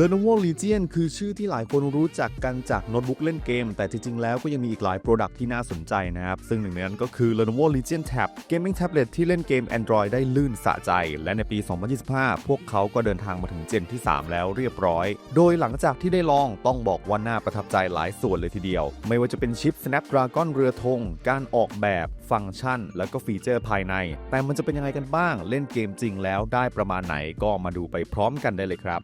Lenovo Legion คือชื่อที่หลายคนรู้จักกันจากโน้ตบุ๊กเล่นเกม แต่จริงๆ แล้วก็ยังมีอีกหลายโปรดักที่น่าสนใจนะครับ ซึ่งหนึ่งในนั้นก็คือ Lenovo Legion Tab Gaming Tablet ที่เล่นเกม Android ได้ลื่นสะใจ และในปี 2025 พวกเขาก็เดินทางมาถึงเจนที่ 3 แล้วเรียบร้อย โดยหลังจากที่ได้ลองต้องบอกว่าน่าประทับใจหลายส่วนเลยทีเดียว ไม่ว่าจะเป็นชิป Snapdragon เรือธง การออกแบบ ฟังก์ชัน และก็ฟีเจอร์ภายใน แต่มันจะเป็นยังไงกันบ้าง เล่นเกมจริงแล้วได้ประมาณไหนก็มาดูไปพร้อมกันได้เลยครับ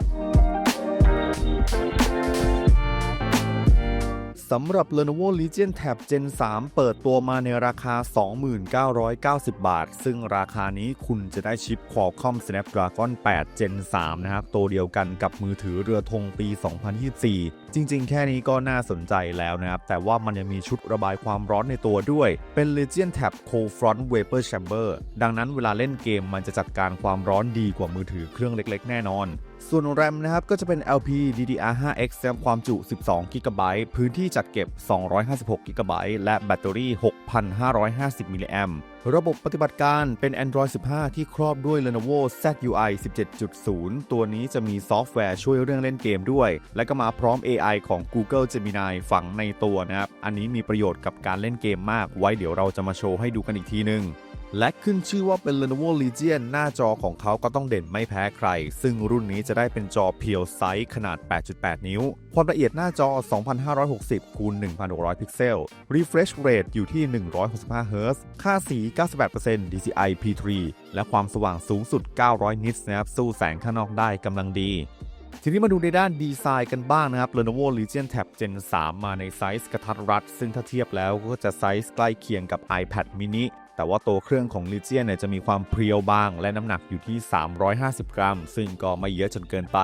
สำหรับ Lenovo Legion Tab Gen 3 เปิดตัวมาในราคา 2990 บาท ซึ่งราคานี้คุณจะได้ชิป Qualcomm Snapdragon 8 Gen 3 นะครับ ตัวเดียวกันกับมือถือเรือธงปี 2024 จริงๆ แค่นี้ก็น่าสนใจแล้วนะครับ แต่ว่ามันยังมีชุดระบายความร้อนในตัวด้วย เป็น Legion Tab Cold Front Vapor Chamber ดังนั้นเวลาเล่นเกมมันจะจัดการความร้อนดีกว่ามือถือเครื่องเล็ก ๆ แน่นอน ส่วน RAM นะครับก็จะเป็น LP DDR5X ความจุ 12 GB พื้นที่จัดเก็บ 256 GB และแบตเตอรี่ 6,550 มิลลิแอมระบบปฏิบัติการเป็น Android 15 ที่ครอบด้วย Lenovo ZUI 17.0 ตัวนี้จะมีซอฟต์แวร์ช่วยเรื่องเล่นเกมด้วย และก็มาพร้อม AI ของ Google Gemini ฝังในตัวนะครับ อันนี้มีประโยชน์กับการเล่นเกมมาก ไว้เดี๋ยวเราจะมาโชว์ให้ดูกันอีกทีนึง และขึ้นชื่อว่าเป็น Lenovo Legion หน้าจอของเขาก็ต้องเด่นไม่แพ้ใคร ซึ่งรุ่นนี้จะได้เป็นจอเพียวไซส์ขนาด 8.8 นิ้ว ความละเอียดหน้าจอ 2560คูณ1600 พิกเซล Refresh Rate อยู่ที่ 165 Hz ค่าสี 98% DCI P3 และความสว่างสูงสุด 900 นิตส์นะครับ สู้แสงข้างนอกได้กำลังดีทีนี้มาดูในด้านดีไซน์กันบ้างนะครับ Lenovo Legion Tab Gen 3 มาในไซส์กระทัดรัด ซึ่งถ้าเทียบแล้วก็จะไซส์ใกล้เคียงกับ iPad mini แต่ว่าตัวเครื่องของ Legion เนี่ยจะมีความเพรียวบาง และน้ำหนักอยู่ที่ 350 กรัม ซึ่งก็ไม่เยอะจนเกินไป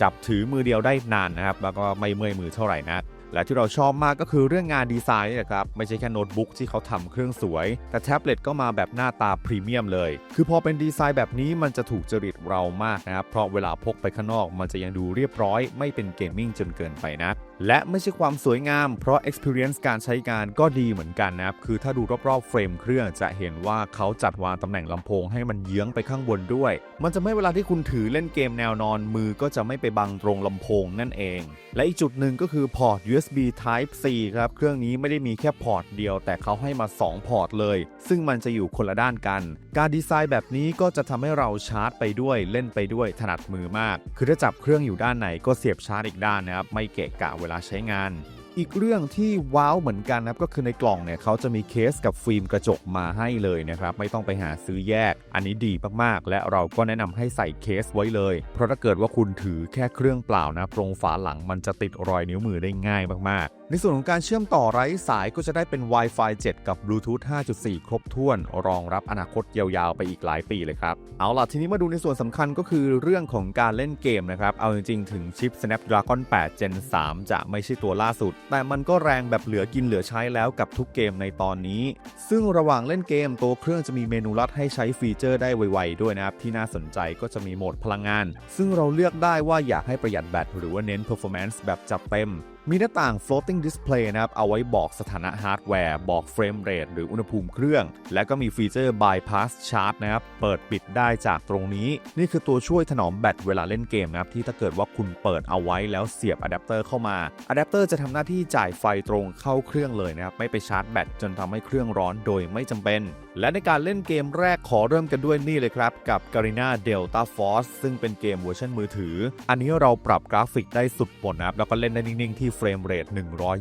จับถือมือเดียวได้นานนะครับ แล้วก็ไม่เมื่อยมือเท่าไหร่นักและที่เราชอบมากก็คือเรื่องงานดีไซน์นะครับ ไม่ใช่แค่โน้ตบุ๊กที่เขาทำเครื่องสวย แต่แท็บเล็ตก็มาแบบหน้าตาพรีเมียมเลย คือพอเป็นดีไซน์แบบนี้มันจะถูกจริตเรามากนะครับ เพราะเวลาพกไปข้างนอก มันจะยังดูเรียบร้อย ไม่เป็นเกมมิ่งจนเกินไปนักและไม่ใช่ความสวยงาม เพราะ experience การใช้งานก็ดีเหมือนกันนะครับ คือถ้าดูรอบๆเฟรมเครื่องจะเห็นว่าเขาจัดวางตำแหน่งลำโพงให้มันเยื้องไปข้างบนด้วย มันจะไม่เวลาที่คุณถือเล่นเกมแนวนอนมือก็จะไม่ไปบังตรงลำโพงนั่นเอง และอีกจุดหนึ่งก็คือพอร์ต USB Type C ครับ เครื่องนี้ไม่ได้มีแค่พอร์ตเดียว แต่เขาให้มา 2 พอร์ตเลย ซึ่งมันจะอยู่คนละด้านกัน การดีไซน์แบบนี้ก็จะทำให้เราชาร์จไปด้วยเล่นไปด้วยถนัดมือมาก คือถ้าจับเครื่องอยู่ด้านไหนก็เสียบชาร์จอีกด้านนะครับไม่เกะกะเวลาใช้งาน อีกเรื่องที่ว้าวเหมือนกันนะครับก็คือในกล่องเนี่ยเขาจะมีเคสกับฟิล์มกระจกมาให้เลยนะครับไม่ต้องไปหาซื้อแยก อันนี้ดีมากๆ และเราก็แนะนำให้ใส่เคสไว้เลย เพราะถ้าเกิดว่าคุณถือแค่เครื่องเปล่านะตรงฝาหลังมันจะติดรอยนิ้วมือได้ง่ายมากๆ ในส่วนของการเชื่อมต่อไร้สายก็จะได้เป็น Wi-Fi 7 กับ Bluetooth 5.4 ครบถ้วน รองรับอนาคตยาวๆ ไปอีกหลายปีเลยครับ เอาล่ะทีนี้มาดูในส่วนสำคัญก็คือเรื่องของการเล่นเกมนะครับ เอาจริงๆ ถึงชิป Snapdragon 8 Gen 3 จะไม่ใช่ตัวล่าสุดแต่มันก็แรงแบบเหลือกินเหลือใช้แล้วกับทุกเกมในตอนนี้ ซึ่งระหว่างเล่นเกมตัวเครื่องจะมีเมนูลัดให้ใช้ฟีเจอร์ได้ไวๆด้วยนะครับ ที่น่าสนใจก็จะมีโหมดพลังงาน ซึ่งเราเลือกได้ว่าอยากให้ประหยัดแบตหรือว่าเน้น performance แบบจัดเต็ม มีหน้าต่าง floating display นะครับ เอาไว้บอกสถานะฮาร์ดแวร์ บอกเฟรมเรทหรืออุณหภูมิเครื่อง และก็มีฟีเจอร์ bypass charge นะครับ เปิดปิดได้จากตรงนี้ นี่คือตัวช่วยถนอมแบตเวลาเล่นเกมนะครับ ที่ถ้าเกิดว่าคุณเปิดเอาไว้แล้วเสียบอะแดปเตอร์เข้ามาอะแดปเตอร์จะทำหน้าที่จ่ายไฟตรงเข้าเครื่องเลยนะครับ ไม่ไปชาร์จแบตจนทำให้เครื่องร้อนโดยไม่จำเป็น และในการเล่นเกมแรกขอเริ่มกันด้วยนี่เลยครับ กับ Garena Delta Force ซึ่งเป็นเกมเวอร์ชันมือถือ อันนี้เราปรับกราฟิกได้สุดหมดนะครับ แล้วก็เล่นได้นิ่ง ๆ ที่เฟรมเรท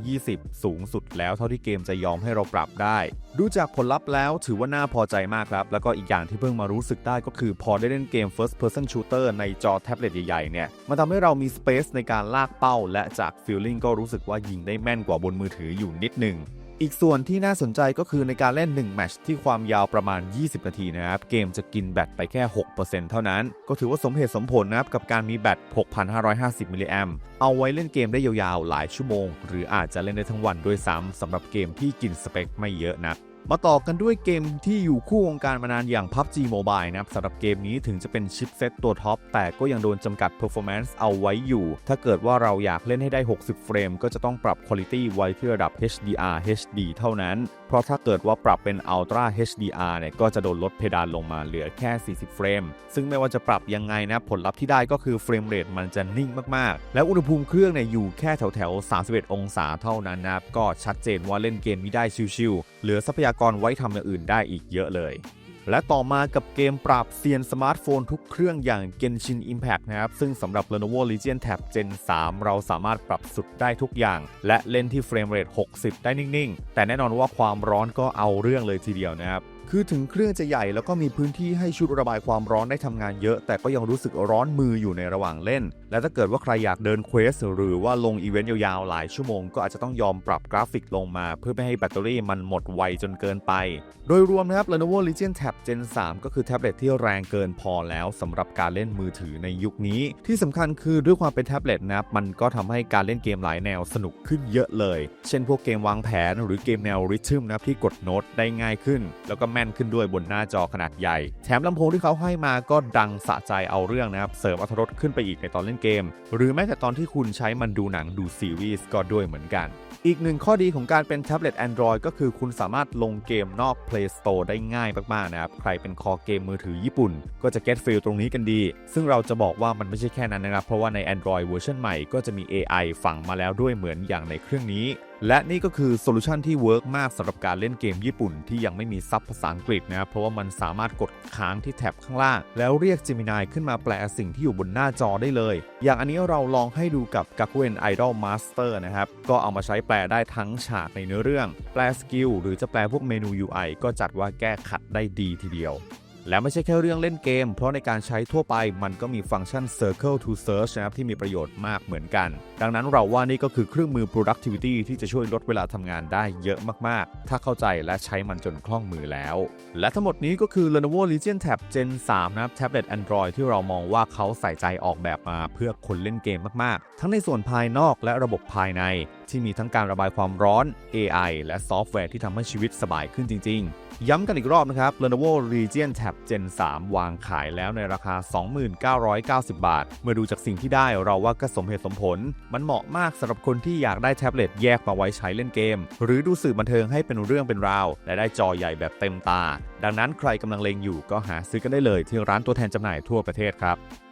120 สูงสุดแล้วเท่าที่เกมจะยอมให้เราปรับได้ ดูจากผลลัพธ์แล้วถือว่าน่าพอใจมากครับ แล้วก็อีกอย่างที่เพิ่งมารู้สึกได้ก็คือพอได้เล่นเกม First Person Shooter ในจอแท็บเล็ตใหญ่ ๆ เนี่ย มันทำให้เรามีสเปซในการลากเป้า และจากฟีลลิ่งก็รู้สึกว่ายิงได้แม่นกว่าบนมือถืออยู่นิดหนึ่ง อีกส่วนที่น่าสนใจก็คือในการเล่น 1 แมตช์ที่ความยาวประมาณ 20 นาทีนะครับ เกมจะกินแบตไปแค่ 6%เท่านั้น ก็ถือว่าสมเหตุสมผลนะครับ กับการมีแบต 6,550 มิลลิแอมเอาไว้เล่นเกมได้ยาวๆ หลายชั่วโมง หรืออาจจะเล่นได้ทั้งวันด้วยซ้ำสำหรับเกมที่กินสเปคไม่เยอะนัก มาต่อกันด้วยเกมที่อยู่คู่วงการมานานอย่าง PUBG Mobile นะครับสำหรับเกมนี้ถึงจะเป็นชิปเซตตัวท็อป แต่ก็ยังโดนจำกัด performance เอาไว้อยู่ ถ้าเกิดว่าเราอยากเล่นให้ได้ 60 เฟรม ก็จะต้องปรับ quality ไว้ที่ระดับ HDR HD เท่านั้น เพราะถ้าเกิดว่าปรับเป็น Ultra HDR เนี่ยก็จะโดนลดเพดานลงมาเหลือแค่ 40 เฟรม ซึ่งไม่ว่าจะปรับยังไงนะผลลัพธ์ที่ได้ก็คือเฟรมเรทมันจะนิ่งมากๆ และอุณหภูมิเครื่องเนี่ยอยู่แค่แถวๆ31 องศาเท่านั้นนะครับก็ชัดเจนว่าเล่นเกมนี้ได้ชิวๆเหลือทรัพยากรไว้ทำอย่างอื่นได้อีกเยอะเลย และต่อมากับเกมปราบเซียนสมาร์ทโฟนทุกเครื่องอย่าง Genshin Impact นะครับ ซึ่งสำหรับ Lenovo Legion Tab Gen 3 เราสามารถปรับสุดได้ทุกอย่าง และเล่นที่เฟรมเรท60 ได้นิ่ง ๆ แต่แน่นอนว่าความร้อนก็เอาเรื่องเลยทีเดียวนะครับ คือถึงเครื่องจะใหญ่แล้วก็มีพื้นที่ให้ชุดระบายความร้อนได้ทำงานเยอะ แต่ก็ยังรู้สึกร้อนมืออยู่ในระหว่างเล่น และถ้าเกิดว่าใครอยากเดินเควสหรือว่าลงอีเวนต์ยาวๆ หลายชั่วโมง ก็อาจจะต้องยอมปรับกราฟิกลงมา เพื่อไม่ให้แบตเตอรี่มันหมดไวจนเกินไป โดยรวมนะครับ Lenovo Legion Tab Gen 3 ก็คือแท็บเล็ตที่แรงเกินพอแล้วสำหรับการเล่นมือถือในยุคนี้ ที่สำคัญคือด้วยความเป็นแท็บเล็ตนะครับมันก็ทำให้การเล่นเกมหลายแนวสนุกขึ้นเยอะเลย เช่น พวกเกมวางแผน หรือเกมแนวริทึมนะครับที่กดโน้ตได้ง่ายขึ้น แล้วก็แม่นขึ้นด้วยบนหน้าจอขนาดใหญ่ แถมลำโพงที่เขาให้มาก็ดังสะใจเอาเรื่องนะครับ เสริมอรรถรสขึ้นไปอีกในตอนเล่นเกม หรือแม้แต่ตอนที่คุณใช้มันดูหนังดูซีรีส์ก็ด้วยเหมือนกัน อีกหนึ่งข้อดีของการเป็นแท็บเล็ต Android ก็คือคุณสามารถลงเกมนอก Play Store ได้ง่ายมากๆนะครับ ใครเป็นคอเกมมือถือญี่ปุ่น ก็จะ get feel ตรงนี้กันดี ซึ่งเราจะบอกว่ามันไม่ใช่แค่นั้นนะครับ เพราะว่าใน Android เวอร์ชันใหม่ก็จะมี AI ฝังมาแล้วด้วยเหมือนอย่างในเครื่องนี้และนี่ก็คือโซลูชันที่เวิร์กมากสำหรับการเล่นเกมญี่ปุ่นที่ยังไม่มีซับภาษาอังกฤษนะครับเพราะว่ามันสามารถกดค้างที่แท็บข้างล่าง แล้วเรียก Gemini ขึ้นมาแปลสิ่งที่อยู่บนหน้าจอได้เลย อย่างอันนี้เราลองให้ดูกับ Gakuen Idol Master นะครับ ก็เอามาใช้แปลได้ทั้งฉากในเนื้อเรื่อง แปลสกิลหรือจะแปลพวกเมนู UI ก็จัดว่าแก้ขัดได้ดีทีเดียว และไม่ใช่แค่เรื่องเล่นเกม เพราะในการใช้ทั่วไปมันก็มีฟังก์ชัน Circle to Search นะครับที่มีประโยชน์มากเหมือนกัน ดังนั้นเราว่านี่ก็คือเครื่องมือ productivity ที่จะช่วยลดเวลาทำงานได้เยอะมากๆ ถ้าเข้าใจและใช้มันจนคล่องมือแล้ว และทั้งหมดนี้ก็คือ Lenovo Legion Tab Gen 3 นะครับแท็บเล็ต Android ที่เรามองว่าเขาใส่ใจออกแบบมาเพื่อคนเล่นเกมมากๆ ทั้งในส่วนภายนอกและระบบภายในที่มีทั้งการระบายความร้อน AI และซอฟต์แวร์ที่ทำให้ชีวิตสบายขึ้นจริง ๆ ย้ำกันอีกรอบนะครับ Lenovo Legion Tab Gen 3 วางขายแล้วในราคา 2990 บาท เมื่อดูจากสิ่งที่ได้เราว่าก็สมเหตุสมผล มันเหมาะมากสำหรับคนที่อยากได้แท็บเล็ตแยกมาไว้ใช้เล่นเกม หรือดูสื่อบันเทิงให้เป็นเรื่องเป็นราว และได้จอใหญ่แบบเต็มตา ดังนั้นใครกำลังเลงอยู่ก็หาซื้อกันได้เลยที่ร้านตัวแทนจำหน่ายทั่วประเทศครับ